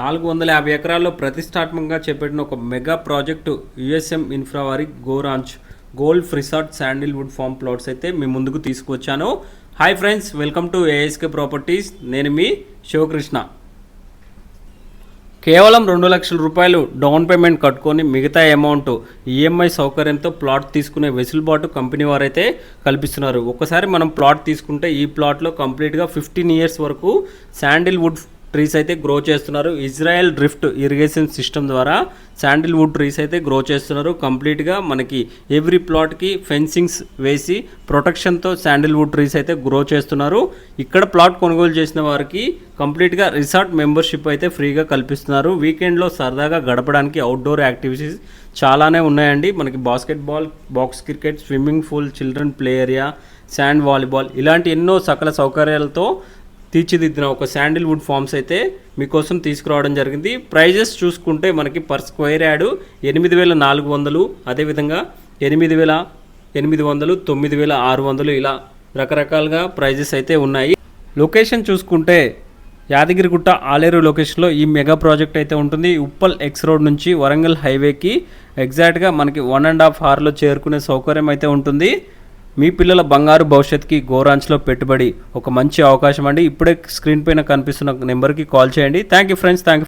నాలుగు వందల యాభై ఎకరాల్లో ప్రతిష్టాత్మకంగా చేపట్టిన ఒక మెగా ప్రాజెక్టు యుఎస్ఎం ఇన్ఫ్రా వారి Goranch golf resort sandalwood farm plots అయితే మీ ముందుకు తీసుకువచ్చాను. Hi friends welcome to ASK properties. నేను మీ శివకృష్ణ. కేవలం రెండు లక్షల రూపాయలు డౌన్ పేమెంట్ కట్టుకొని మిగతా అమౌంట్ ఈఎంఐ సౌకర్యంతో ప్లాట్ తీసుకునే వెసులుబాటు కంపెనీ వారైతే కల్పిస్తున్నారు. ఒకసారి మనం ప్లాట్ తీసుకుంటే ఈ ప్లాట్లో కంప్లీట్గా ఫిఫ్టీన్ ఇయర్స్ వరకు శాండిల్వుడ్ ట్రీస్ అయితే గ్రో చేస్తున్నారు. ఇజ్రాయెల్ డ్రిఫ్ట్ ఇరిగేషన్ సిస్టమ్ ద్వారా శాండిల్వుడ్ ట్రీస్ అయితే గ్రో చేస్తున్నారు. కంప్లీట్గా మనకి ఎవ్రీ ప్లాట్కి ఫెన్సింగ్స్ వేసి ప్రొటెక్షన్తో శాండిల్వుడ్ ట్రీస్ అయితే గ్రో చేస్తున్నారు. ఇక్కడ ప్లాట్ కొనుగోలు చేసిన వారికి కంప్లీట్గా రిసార్ట్ మెంబర్షిప్ అయితే ఫ్రీగా కల్పిస్తున్నారు. వీకెండ్లో సరదాగా గడపడానికి అవుట్డోర్ యాక్టివిటీస్ చాలానే ఉన్నాయండి. మనకి basketball box cricket swimming pool children play area sand volleyball ఇలాంటి ఎన్నో సకల సౌకర్యాలతో తీర్చిదిద్దిన ఒక శాండిల్వుడ్ ఫామ్స్ అయితే మీకోసం తీసుకురావడం జరిగింది. ప్రైజెస్ చూసుకుంటే మనకి పర్ స్క్వేర్ యాడ్ ఎనిమిది వేల నాలుగు వందలు అదేవిధంగా ఎనిమిది వేల ఎనిమిది వందలు తొమ్మిది వేల ఆరు వందలు ఇలా రకరకాలుగా ప్రైజెస్ అయితే ఉన్నాయి. లొకేషన్ చూసుకుంటే యాదగిరిగుట్ట ఆలేరు లొకేషన్లో ఈ మెగా ప్రాజెక్ట్ అయితే ఉంటుంది. ఉప్పల్ ఎక్స్ రోడ్ నుంచి వరంగల్ హైవేకి ఎగ్జాక్ట్గా మనకి వన్ అండ్ హాఫ్ అవర్లో చేరుకునే సౌకర్యం అయితే ఉంటుంది. మీ పిల్లల బంగారు భవిష్యత్తుకి గోరాంచ్లో పెట్టుబడి ఒక మంచి అవకాశం అండి. ఇప్పుడే స్క్రీన్ పైన కనిపిస్తున్న నెంబర్కి కాల్ చేయండి. Thank you friends thank